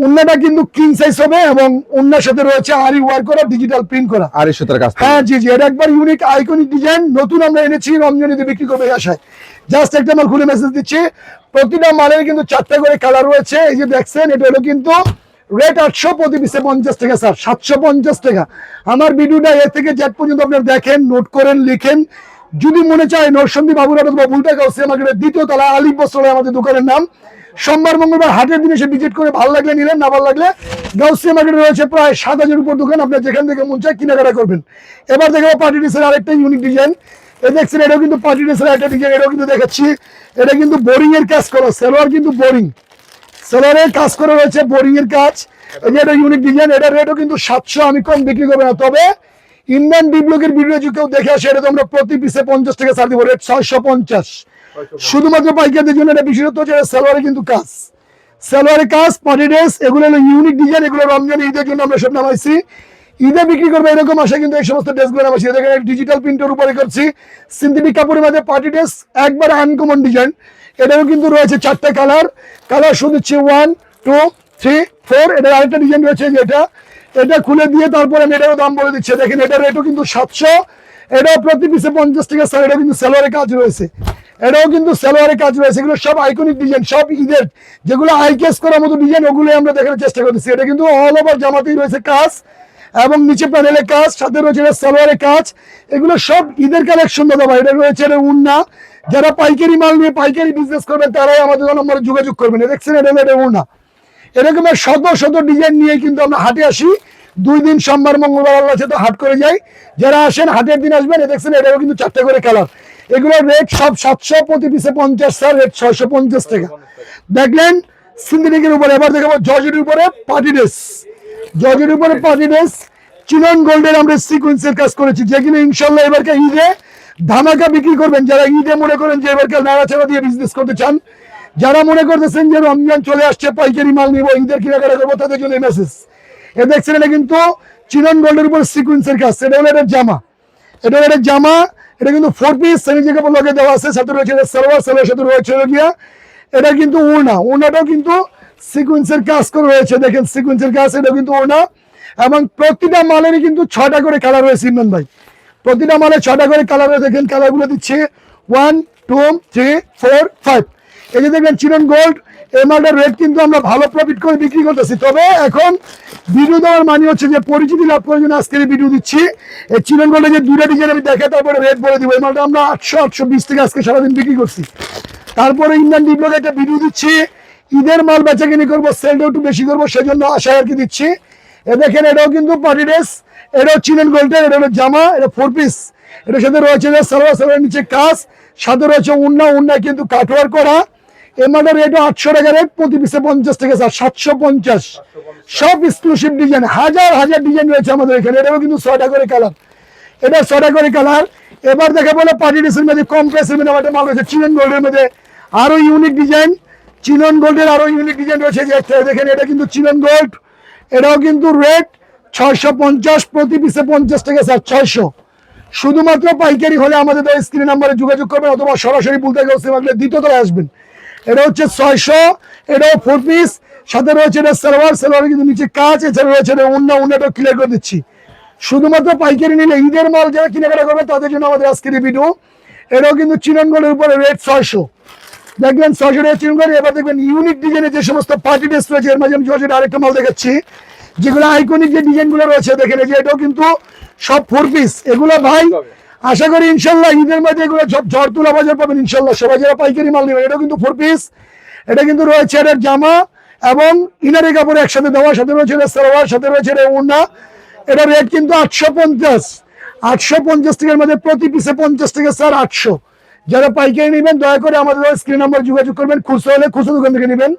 উন্নাটা কিন্তু কিং সাইজ হবে এবং উন্নার সাথে রয়েছে আরি ওয়ার করা ডিজিটাল প্রিন্ট করা। আর সুতার কাজ হ্যাঁ জি জি এটা একবার ইউনিক আইকনিক ডিজাইন নতুন আমরা এনেছি রমজানিতে বিক্রি করবে আশায়। জাস্ট একটা মাল খুলে মেসেজ দিচ্ছি। প্রতিটা মালের কিন্তু চারটা করে কালার রয়েছে। এই যে দেখছেন এটা হলো কিন্তু রেট আটশো প্রতি পিসে পঞ্চাশ টাকা, স্যার, সাতশো পঞ্চাশ টাকা। আমার ভিডিওটা এ থেকে জেট পর্যন্ত আপনারা দেখেন, নোট করেন, লিখেন। যদি মনে চায় নরসন্দী বাবুরাট অথবা বুলটা গাউসি আমাকে দ্বিতীয় তলা আলিফ বস্ত্রালয় আমাদের দোকানের নাম। সোমবার, মঙ্গলবার হাটের দিনে এসে ভিজিট করে ভালো লাগলে নিলেন, না ভালো লাগলে গাউসিয়া মার্কেটে রয়েছে প্রায় সাত হাজার উপর দোকান। আপনার যেখান থেকে মন চায় কেনাকাটা করবেন। এবার দেখো পার্টি ড্রেসের আরেকটা ইউনিক ডিজাইন এ দেখছেন, এটাও কিন্তু পার্টি ড্রেসের একটা ডিজাইন এটাও কিন্তু দেখাচ্ছি। এটা কিন্তু বোরিং এর কাজ করা, সেলোয়ার কিন্তু বোরিং সেলোয়ারের কাজ করে রয়েছে বোরিং এর কাজ। এই যে এটা ইউনিক ডিজাইন এটা রেটও কিন্তু সাতশো আমি কম বিক্রি করব না। তবে ইন্ডিয়ান বিপ্লবের ভিডিও যদি কেউ দেখে আসে এটা তো আমরা প্রতি পিসে পঞ্চাশ থেকে ছাড় দিব রেট ছয়শো পঞ্চাশ। শুধুমাত্র পাইকারদের জন্য এটা বিশেষত্ব হচ্ছে সালোয়ারে কিন্তু কাজ। সেলোয়ারে কাজ পার্টি ড্রেস এগুলো হলো ইউনিক ডিজাইন এগুলো রমজান ঈদের জন্য আমরা সব নামাইছি। ঈদে বিক্রি করবে এরকম আশা কিন্তু এই সমস্ত ড্রেসগুলো নামাইছি দেখেন ডিজিটাল প্রিন্টের উপরে করছি। সিনথেটিক কাপড়ের মধ্যে পার্টি ড্রেস একবার আনকমন ডিজাইন এটারও কিন্তু রয়েছে চারটে কালার কালার শুধু হচ্ছে ওয়ান টু থ্রি ফোর এটার আরেকটা ডিজাইন রয়েছে যেটা। এটা খুলে দিয়ে তারপরে আমি এটারও দাম বলে দিচ্ছি। দেখেন, এটার রেটও কিন্তু সাতশো। এটাও প্রতি পিসে পঞ্চাশ টাকা স্যার এটা কিন্তু সালোয়ারের কাজ রয়েছে। এটাও কিন্তু সালোয়ারের কাজ রয়েছে। এগুলো সব আইকনিক ডিজাইন সব ঈদের। যেগুলো আইকেস করার মতো ডিজাইন ওগুলো আমরা দেখার চেষ্টা করতেছি। এটা কিন্তু অল ওভার জামাতেই রয়েছে কাজ। এবং নিচে প্যানেলের কাজ, সাথে রয়েছে এটা সালোয়ারের কাজ। এগুলো সব ঈদের কালেকশন দাদা ভাই, এটা রয়েছে উন্না যারা পাইকারি মাল নিয়ে পাইকারি বিজনেস করবেন, তারাই আমাদের নম্বরে যোগাযোগ করবেন। দেখছেন, এটা এটা উন্না এরকম শত শত ডিজাইন নিয়ে কিন্তু আমরা হাটে আসি। দুই দিন, সোমবার, মঙ্গলবার আল্লাহ সাথে হাট করে যাই। যারা আসেন, হাটের দিন আসবেন দেখছেন, এটাও কিন্তু চারটে করে কালার এগুলোর রেট সব সাতশো প্রতি পিসে পঞ্চাশ স্যার রেট ছয়শো পঞ্চাশ টাকা। দেখলেন সিন্ডিকের উপরে, এবার দেখাবো জর্জের উপরে পার্টি ড্রেস জর্জের উপরে পার্টি ড্রেস চিনন গোল্ডের আমরা সিকুয়েন্সের কাজ করেছি যেগুলো ইনশাল্লাহ এবারকে ঈদে ধামাকা বিক্রি করবেন। যারা ঈদে মনে করেন যে এবারকে নাড়াচাড়া দিয়ে বিজনেস করতে চান, যারা মনে করতেছেন যে রমজান চলে আসছে, পাইকারি মাল নিবো, ঈদের কেনাকাটা করব, তাদের জন্য মেসেজ এ দেখছেন এটা কিন্তু চিনন গোল্ডের উপর সিকুয়েন্সের কাজ, এটা হলো এটা জামা। এটা হলো এটা জামা, এটা কিন্তু ফোর পিস সেমি জায়গা লগে দেওয়া আছে, সাথে রয়েছে সালোয়ার সালোয়ার সাথে রয়েছে এটা কিন্তু ওড়না। ওড়নাটাও কিন্তু সিকুয়েন্সের কাজ করে রয়েছে দেখেন, সিকুয়েন্সের কাজ, এটা কিন্তু ওড়না। এবং প্রতিটা মালেরই কিন্তু ছটা করে কালার রয়েছে, ইমরান ভাই। প্রতিটা মালে ছটা করে কালার রয়েছে। দেখেন কালারগুলো দিচ্ছে। One two three four five এই যে দেখবেন চিরন গোল্ড এই মালটার রেট কিন্তু আমরা ভালো প্রফিট করে বিক্রি করতেছি। তবে এখন ভিডিও দেওয়ার মানে হচ্ছে যে পরিচিতি লাভ করার জন্য আজকে ভিডিও দিচ্ছি। এই চিরন গোল্ডের যে দুটা ডিজাইন আমি দেখে তারপরে রেট বলে দিব। এই মালটা আমরা আটশো আটশো বিশ থেকে আজকে সারাদিন বিক্রি করছি। তারপরে ইন্ডিয়ান ডিপ্লোকে একটা ভিডিও দিচ্ছি। ঈদের মাল বেচা কিনি করব সেলটা একটু বেশি করব, সেজন্য আশা আর কি দিচ্ছি। এ দেখেন, এটাও কিন্তু পার্টি ড্রেস এটাও চিনেন গোল্ডের এটা হলো জামা, এটা ফোর পিস এটার সাথে রয়েছে সালোয়ার সালোয়ার নিচে কাজ, সাথে রয়েছে উন্না উন্না কিন্তু কাটওয়ার করা। এর মানে রেট আটশো টাকা রেট প্রতি পিসে পঞ্চাশ টাকা স্যার, সাতশো পঞ্চাশ। সব এক্সক্লুসিভ ডিজাইন হাজার হাজার ডিজাইন রয়েছে আমাদের এখানে, এটাও কিন্তু ছয়টা করে কালার এটা ছটা করে কালার এবার দেখে বলে পার্টি ড্রেসের মধ্যে, কম প্রাইসের মধ্যে আমাদের মাল রয়েছে চিনন গোল্ডের মধ্যে। আরও ইউনিক ডিজাইন চিনন গোল্ডের আরও ইউনিক ডিজাইন রয়েছে দেখেন, এটা কিন্তু চিনন গোল্ড। এটাও কিন্তু রেট ছয়শো পঞ্চাশ, প্রতি পিসে পঞ্চাশ টাকা স্যার, ছয়শো। শুধুমাত্র পাইকারি হলে আমাদের স্ক্রিন নাম্বারে যোগাযোগ করবেন, অথবা সরাসরি বলতে গেলে দ্বিতীয় তলায় আসবেন। এটা হচ্ছে ছয়শো, এটাও ফোর পিস সাথে রয়েছে এটা সালোয়ার সালোয়ার কিন্তু নিচে কাজ এছাড়া রয়েছে এটা অন্য অন্যটা ক্লিয়ার করে দিচ্ছি। শুধুমাত্র পাইকারি নিলে ঈদের মাল যারা কেনাকাটা করবে তাদের জন্য আমাদের আজকের ভিডিও এটাও কিন্তু চিননগড়ের উপরে রেট ছয়শো। দেখবেন ছয়শো টাকা চিননগড় এবার দেখবেন ইউনিক ডিজাইনের যে সমস্ত পার্টি ড্রেস রয়েছে, এর মাঝে আমি জর্জের আরেকটা মাল দেখাচ্ছি, যেগুলো আইকনিক যে ডিজাইনগুলো রয়েছে, দেখেন এই যে এটাও কিন্তু সব ফোর পিস এগুলো ভাই, আশা করি ইনশাল্লাহ ঈদের মধ্যে এগুলো সব ঝড় তুলা বাজার পাবেন ইনশাল্লাহ। সবাই যারা পাইকারি মাল নেবেন, এটাও কিন্তু ফোর পিস এটা কিন্তু রয়েছে এটার জামা এবং ইনারি কাপড় একসাথে দেওয়া, সাথে রয়েছে এটা সালোয়ার, সাথে রয়েছে এটা ওড়না। এটা রেট কিন্তু আটশো পঞ্চাশ। আটশো পঞ্চাশ টাকার মধ্যে প্রতি পিসে পঞ্চাশ টাকা স্যার আটশো। যারা পাইকারি নেবেন, দয়া করে আমাদের স্ক্রিন নাম্বার যোগাযোগ করবেন, খুচরো হলে খুচরো দোকান থেকে নেবেন।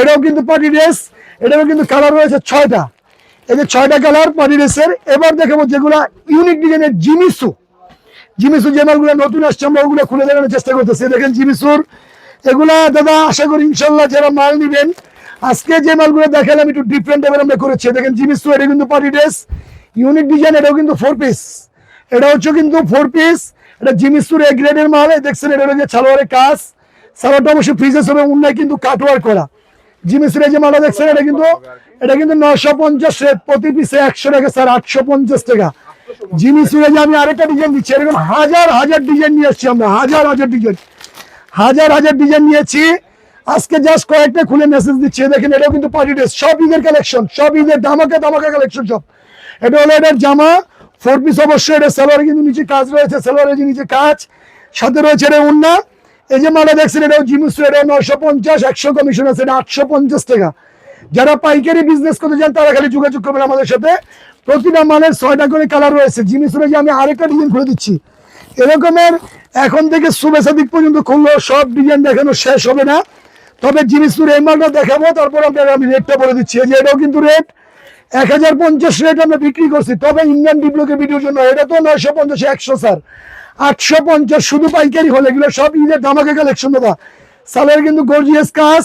এটাও কিন্তু পার্টি ড্রেস এটাও কিন্তু কালার রয়েছে ছয়টা। এই যে ছয়টা কালার পানি ড্রেসের এবার দেখাবো যেগুলা ইউনিক ডিজাইনের জিমিসু জিমিসু যে মালগুলো নতুন আসছে, আমরা ওগুলো খুলে দেখানোর চেষ্টা করতেছি। দেখেন জিমিসুর এগুলা দাদা, আশা করি ইনশাল্লাহ যারা মাল নিবেন, আজকে যে মালগুলো দেখালাম একটু ডিফারেন্ট টাইপের আমরা করেছি। দেখেন জিমিসু এটা কিন্তু পার্টি ড্রেস ইউনিক ডিজাইন এটাও কিন্তু ফোর পিস এটা হচ্ছে কিন্তু ফোর পিস এটা জিমিসুর এ গ্রেডের মাল দেখছেন, এটা হচ্ছে সালোয়ারের কাজ। সালোয়ারটা অবশ্যই ফ্রিজেস হবে উন্নয় কিন্তু কাটওয়ার করা। জিমিসুর যে মালটা দেখছেন, এটা কিন্তু এটা কিন্তু নশো পঞ্চাশ প্রতি পিসে একশো টাকা, স্যার, আটশো পঞ্চাশ টাকা। জিনিস যে আমি আরেকটা ডিজাইন দিচ্ছি, এরকম হাজার হাজার ডিজাইন নিয়ে আসছি আমরা, হাজার হাজার ডিজাইন হাজার হাজার ডিজাইন নিয়েছি আজকে জাস্ট কয়েকটা খুলে মেসেজ দিচ্ছি, দেখেন, এটাও কিন্তু পার্টি ড্রেস সব ঈদের কালেকশন সব ঈদের ধামাকা ধামাকা কালেকশন সব। এটা হলো এটার জামা। ফোর পিস অবশ্যই, এটা সালোয়ারে কিন্তু নিচে কাজ রয়েছে সালোয়ারের যে নিচে কাজ, সাথে রয়েছে এটা উন্না। এই যে মালা দেখছেন, এটাও জিমুস এটা নয়শো পঞ্চাশ, একশো কমিশন আছে, এটা আটশো পঞ্চাশ টাকা। যারা পাইকারি বিজনেস করতে চান, তারা খালি যোগাযোগ করবেন আমাদের সাথে। প্রতিটা মালের ছয়টা করে কালার রয়েছে। জিনিসের যে আমি আরেকটা ডিজাইন খুলে দিচ্ছি। এরকমের এখন থেকে শুভেচ্ছা দিক পর্যন্ত খুললো, সব ডিজাইন দেখানো শেষ হবে না। তবে জিনিসপুর এই মালটা দেখাবো, তারপর আপনাকে আমি রেটটা বলে দিচ্ছি। যে এটাও কিন্তু রেট এক হাজার পঞ্চাশ রেট আমরা বিক্রি করছি। তবে ইন্ডিয়ান ডিপ্লোকে ভিডিওর জন্য, এটা তো নয়শো পঞ্চাশ, একশো স্যার আটশো পঞ্চাশ শুধু পাইকারি হলে, এগুলো সব ঈদের ধামাকে কালেকশন দাদা। সালের কিন্তু গর্জিয়াস কাজ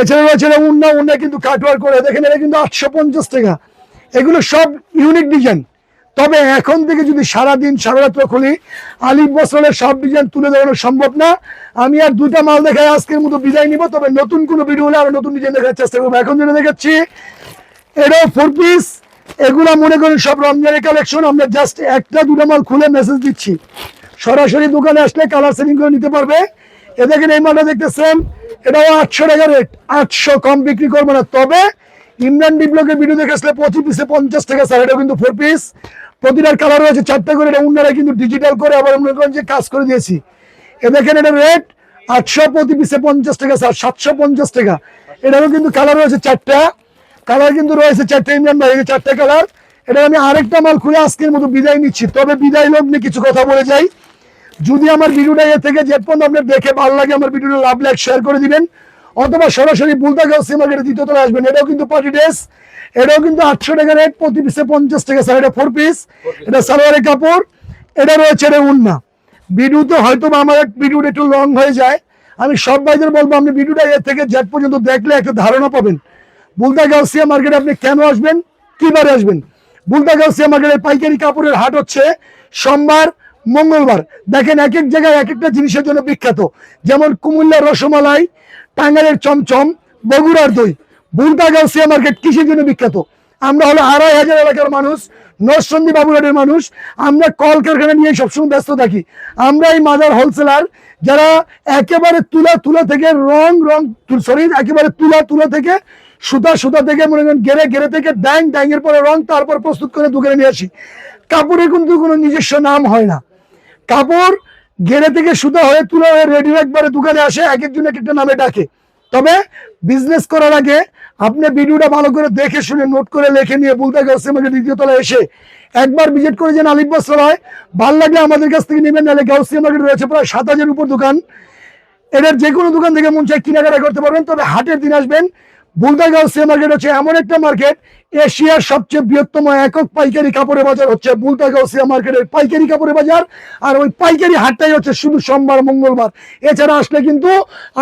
এছাড়া রয়েছে উন্না উন্না কিন্তু কাটওয়ার করে। দেখেন এটা কিন্তু আটশো পঞ্চাশ টাকা। এগুলো সব ইউনিক ডিজাইন তবে এখন থেকে যদি সারা দিন সারা রাত্র খুলি, আলিফ বসলের সব ডিজাইন তুলে দেওয়ানো সম্ভব না। আমি আর দুটা মাল দেখাই আজকের মতো বিদায় নিব, তবে নতুন কোনো ভিডিও হলে আরও নতুন ডিজাইন দেখার চেষ্টা করব। এখন যেটা দেখাচ্ছি এটাও ফোর পিস এগুলা মনে করেন সব রমজানের কালেকশন আমরা জাস্ট একটা দুটো মাল খুলে মেসেজ দিচ্ছি। সরাসরি দোকানে আসলে কালার সেটিং করে নিতে পারবে। এ দেখেন এই মালটা দেখতেছেন এটাও আটশো টাকা রেট আটশো কম বিক্রি করব না। তবে ইমরান ডিপ্লোকের ভিডিও দেখে আসলে পঁচিশ পিসে পঞ্চাশ টাকা স্যার এটাও কিন্তু ফোর পিস প্রতিটার কালার রয়েছে চারটা করে, এটা উন্নারা কিন্তু ডিজিটাল করে আবার মনে করেন যে কাজ করে দিয়েছি। এ দেখেন এটা রেট আটশো প্রতি পিসে পঞ্চাশ টাকা স্যার সাতশো পঞ্চাশ টাকা। এটারও কিন্তু কালার রয়েছে চারটা। কালার কিন্তু রয়েছে চারটে ভাই এই চারটে কালার এটা আমি আরেকটা মাল খুলে আজকের মতো বিদায় নিচ্ছি। তবে বিদায় লগ্নে কিছু কথা বলে যাই। যদি আমার ভিডিওটা এ থেকে যে পর্যন্ত আপনার দেখে ভালো লাগে, আমার ভিডিওটা লাভ, লাইক শেয়ার করে দিবেন। অথবা সরাসরি বুলতা মার্কেটে দ্বিতীয় তলায় আসবেন। এটাও কিন্তু পার্টি ড্রেস এটাও কিন্তু আটশো টাকা রেট প্রতি পিসে পঞ্চাশ টাকা। স্যার, এটা ফোর পিস এটা সালোয়ারের কাপড়। এটা রয়েছে এটা উন্না। ভিডিওতে হয়তো আমার ভিডিওটা একটু লং হয়ে যায়। আমি সব ভাইদের বলব, আপনি ভিডিওটা এর থেকে জেট পর্যন্ত দেখলে একটা ধারণা পাবেন। বুলতা গাউসিয়া মার্কেটে আপনি কেন আসবেন? কিবারে আসবেন? বুলদা গাউসিয়া মার্কেটের পাইকারি কাপড়ের হাট হচ্ছে সোমবার, মঙ্গলবার। দেখেন এক এক জায়গায় এক একটা জিনিসের জন্য বিখ্যাত। যেমন কুমিল্লার রসমালাই টাঙ্গালের চমচম, বগুড়ার দই। বুলদাগাঁও গাউসিয়া মার্কেট কিসের জন্য বিখ্যাত? আমরা হলো আড়াই হাজার এলাকার মানুষ নরসন্দী বাবুঘাটের মানুষ, আমরা কলকারখানা নিয়ে সবসময় ব্যস্ত থাকি। আমরা এই মাদার হোলসেলার যারা একেবারে তুলা তুলা থেকে রং রং সরি একেবারে তুলা তুলা থেকে সুতা সুতা থেকে মনে করেন গেরে গেরে থেকে ড্যাং ড্যাং এর পরে রং তারপর প্রস্তুত করে দোকানে নিয়ে আসি। কাপড়ের কিন্তু কোনো নিজস্ব নাম হয় না। কাপড় গেরে থেকে সুতা হয়ে তুলা হয়ে রেডি একবারে দোকানে আসে, এক একজন এক একটা নামে ডাকে। তবে বিজনেস করার আগে আপনি ভিডিওটা ভালো করে দেখে শুনে নোট করে লেখে নিয়ে বলতে গেছে আমাকে দ্বিতীয় তলায় এসে একবার ভিজিট করে যেন আলিফ বাস হয় ভালো লাগলে আমাদের কাছ থেকে নেবেন, নাহলে গাউসিয়া মার্কেট রয়েছে প্রায় সাত হাজার উপর দোকান। এটার যে কোনো দোকান থেকে মন চাই কেনাকাটা করতে পারবেন, তবে হাটের দিন আসবেন। বুলদা গাউসিয়া মার্কেট হচ্ছে এমন একটা মার্কেট এশিয়ার সবচেয়ে বৃহত্তম একক পাইকারি কাপড়ের বাজার হচ্ছে বুলদা গাউসিয়া মার্কেটের পাইকারি কাপড়ের বাজার। আর ওই পাইকারি হাটটাই হচ্ছে শুধু সোমবার, মঙ্গলবার। এছাড়া আসলে কিন্তু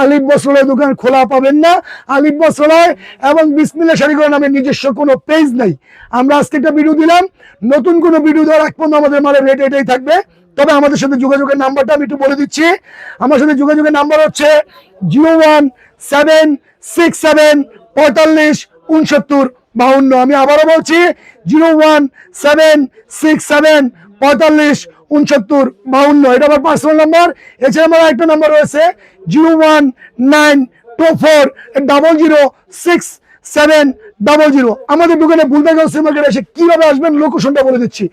আলিফ বসলের দোকান খোলা পাবেন না। আলিফ বসলায় এবং বিসমিল্লা শাড়িঘর নামে নিজস্ব কোনো পেজ নাই। আমরা আজকে একটা ভিডিও দিলাম। নতুন কোনো ভিডিও দেওয়ার এক পর্যন্ত আমাদের মালের রেট এটাই থাকবে। তবে আমাদের সাথে যোগাযোগের নাম্বারটা আমি একটু বলে দিচ্ছি। আমার সাথে যোগাযোগের নাম্বার হচ্ছে zero one seven six seven পঁয়তাল্লিশ, উনসত্তর, বাউন্ন। আমি আবারও বলছি, zero one seven six seven, পঁয়তাল্লিশ, উনসত্তর, বাউন্ন। এটা আমার পার্সোনাল নাম্বার এছাড়া আমার একটা নাম্বার রয়েছে, zero one nine two four double zero six seven double zero. আমাদের দোকানে বুলদা গাউসিয়া মার্কেট এসে কীভাবে আসবেন লোকেশনটা বলে দিচ্ছি।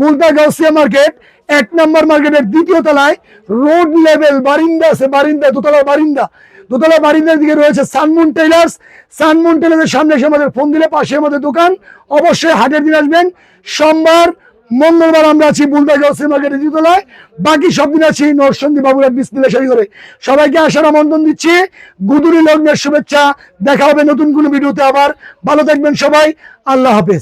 বুলদা গাউসিয়া মার্কেট এক নম্বর মার্কেটের দ্বিতীয় তলায় রোড লেভেল বারিন্দা আছে, বারিন্দা, দোতলার বারিন্দা। দোতলা বারিন্দার দিকে রয়েছে সানমুন টেলার্স সানমুন টেলার্সের সামনে এসে আমাদের ফোন দিলে পাশে আমাদের দোকান। অবশ্যই হাটের দিন আসবেন। সোমবার, মঙ্গলবার আমরা আছি বুলদা গাউসিয়া মার্কেটের দ্বিতলায়। বাকি সব দিন আছি নরসন্দী বাবুরা বিসমিল্লা শাড়ি করে সবাইকে আসার আমন্ত্রণ দিচ্ছি। গুদুরি লগ্নের শুভেচ্ছা। দেখা হবে নতুন কোনো ভিডিওতে আবার। ভালো থাকবেন সবাই। আল্লাহ হাফেজ।